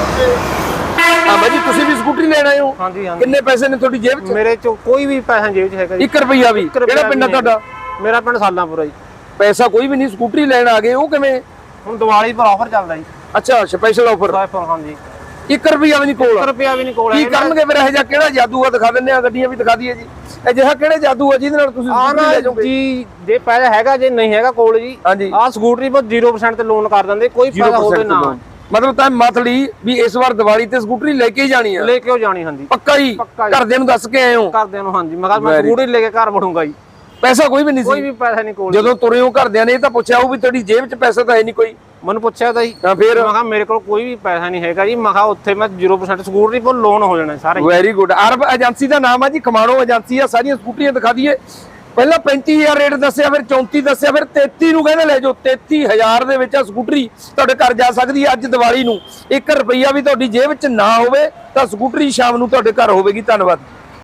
ਹਾਂ ਬਾਈ ਜੀ ਤੁਸੀਂ ਵੀ ਸਕੂਟਰੀ ਲੈਣ ਆਏ ਹੋ? ਹਾਂਜੀ ਹਾਂਜੀ। ਕਿੰਨੇ ਪੈਸੇ ਨੇ ਤੁਹਾਡੀ ਜੇਬ 'ਚ? ਮੇਰੇ ਚੋਂ ਕੋਈ ਵੀ ਪੈਸਾ ਜੇਬ 'ਚ ਹੈਗਾ ਜੀ। 1 ਰੁਪਈਆ ਵੀ। ਕਿਹੜਾ ਪਿੰਡ ਆ ਤੁਹਾਡਾ? ਮੇਰਾ ਪਿੰਡ ਸਾਲਾਂਪੁਰਾ ਜੀ। ਪੈਸਾ ਕੋਈ ਵੀ ਨਹੀਂ ਸਕੂਟਰੀ ਲੈਣ ਆ ਗਏ ਉਹ ਕਿਵੇਂ? ਹੁਣ ਦੀਵਾਲੀ ਪਰ ਆਫਰ ਚੱਲਦਾ ਜੀ। ਅੱਛਾ ਸਪੈਸ਼ਲ ਆਫਰ ਸਾਈਫੋਨ ਹਾਂਜੀ। 1 ਰੁਪਈਆ ਵੀ ਨਹੀਂ ਕੋਲ 1 ਰੁਪਿਆ ਵੀ ਨਹੀਂ ਕੋਲ ਕੀ ਹੈਗਾ। ਕਰਨਗੇ ਫਿਰ? ਇਹ ਜਿਹਾ ਕਿਹੜਾ ਜਾਦੂ ਆ? ਦਿਖਾ ਦਿੰਨੇ ਆ ਗੱਡੀਆਂ ਵੀ ਦਿਖਾ ਦਈਏ ਜੀ। ਇਹ ਜਿਹਾ ਕਿਹੜੇ ਜਾਦੂ ਆ ਜਿਹਦੇ ਨਾਲ ਤੁਸੀਂ ਆ ਸਕੂਟਰੀ ਨਾ ਲੈ ਜਾਓਗੇ? ਜੀ ਜੇ ਪੈਸਾ ਹੈਗਾ ਜੇ ਨਹੀਂ ਹੈਗਾ ਕੋਲ ਜੀ ਆ ਸਕੂਟਰੀ ਪਰ 0% ਤੇ ਲੋਨ ਕਰ ਦਿੰਦੇ ਕੋਈ ਫਾਇਦਾ ਹੋਵੇ 0% ਨਾ loan। ਮਤਲਬ ਤਾਂ ਮਤਲੀ ਵੀ ਇਸ ਵਾਰ ਦੀਵਾਲੀ ਤੇ ਸਕੂਟਰੀ ਲੈ ਕੇ ਹੀ ਜਾਣੀ ਆ। ਲੈ ਕੇ ਜਾਣੀ ਹਾਂਜੀ। ਪੱਕਾ ਹੀ? ਪੱਕਾ ਹੀ। ਘਰਦਿਆਂ ਨੂੰ ਦੱਸ ਕੇ ਆਏ ਹੋ? ਘਰਦਿਆਂ ਨੂੰ ਹਾਂਜੀ। ਮੈਂ ਕਿਹਾ ਮੈਂ Very ਸਕੂਟਰੀ ਲੈ ਕੇ ਘਰ ਵੜੂੰਗਾ ਜੀ। ਪੈਸਾ ਕੋਈ ਵੀ ਨਹੀਂ ਕੋਈ ਸੀ। ਵੀ ਪੈਸਾ ਨਹੀਂ ਕੋਲ ਜਦੋਂ ਤੁਰੇ ਹੋ ਘਰਦਿਆਂ ਨੇ ਇਹ ਤਾਂ ਪੁੱਛਿਆ ਉਹ ਵੀ ਤੁਹਾਡੀ ਜੇਬ 'ਚ ਪੈਸਾ ਤਾਂ ਹੈ ਨਹੀਂ ਕੋਈ। ਮੈਨੂੰ ਪੁੱਛਿਆ ਤਾਂ ਜੀ। ਤਾਂ ਫਿਰ ਮੈਂ ਕਿਹਾ ਮੇਰੇ ਕੋਲ ਕੋਈ ਵੀ ਪੈਸਾ ਨਹੀਂ ਹੈਗਾ ਜੀ। ਮੈਂ ਕਿਹਾ ਉੱਥੇ ਮੈਂ 0% ਸਕੂਟਰੀ ਪਰ ਲੋਨ ਹੋ ਜਾਣਾ ਸਾਰੇ। ਵੈਰੀ ਗੁੱਡ ਅਰਬ ਏਜੰਸੀ ਦਾ ਨਾਮ ਆ ਜੀ। ਖਮਾਣੋ ਏਜੰਸੀ ਆ। ਸਾਰੀਆਂ ਸਕੂਟਰੀਆਂ ਦਿਖਾ ਦਈਏ। ਪਹਿਲਾਂ 35000 ਰੇਟ ਦੱਸਿਆ, ਫਿਰ 34 ਦੱਸਿਆ, ਫਿਰ 33 ਨੂੰ ਕਹਿੰਦੇ ਲੈ ਜਾਓ 33000 ਦੇ ਵਿੱਚ ਆ ਸਕੂਟਰੀ ਤੁਹਾਡੇ ਘਰ ਜਾ ਸਕਦੀ ਹੈ ਅੱਜ ਦੀਵਾਲੀ ਨੂੰ। 1 ਰੁਪਈਆ ਵੀ ਤੁਹਾਡੀ ਜੇਬ ਵਿੱਚ ਨਾ ਹੋਵੇ ਤਾਂ ਸਕੂਟਰੀ ਸ਼ਾਮ ਨੂੰ ਤੁਹਾਡੇ ਘਰ ਹੋਵੇਗੀ। ਧੰਨਵਾਦ।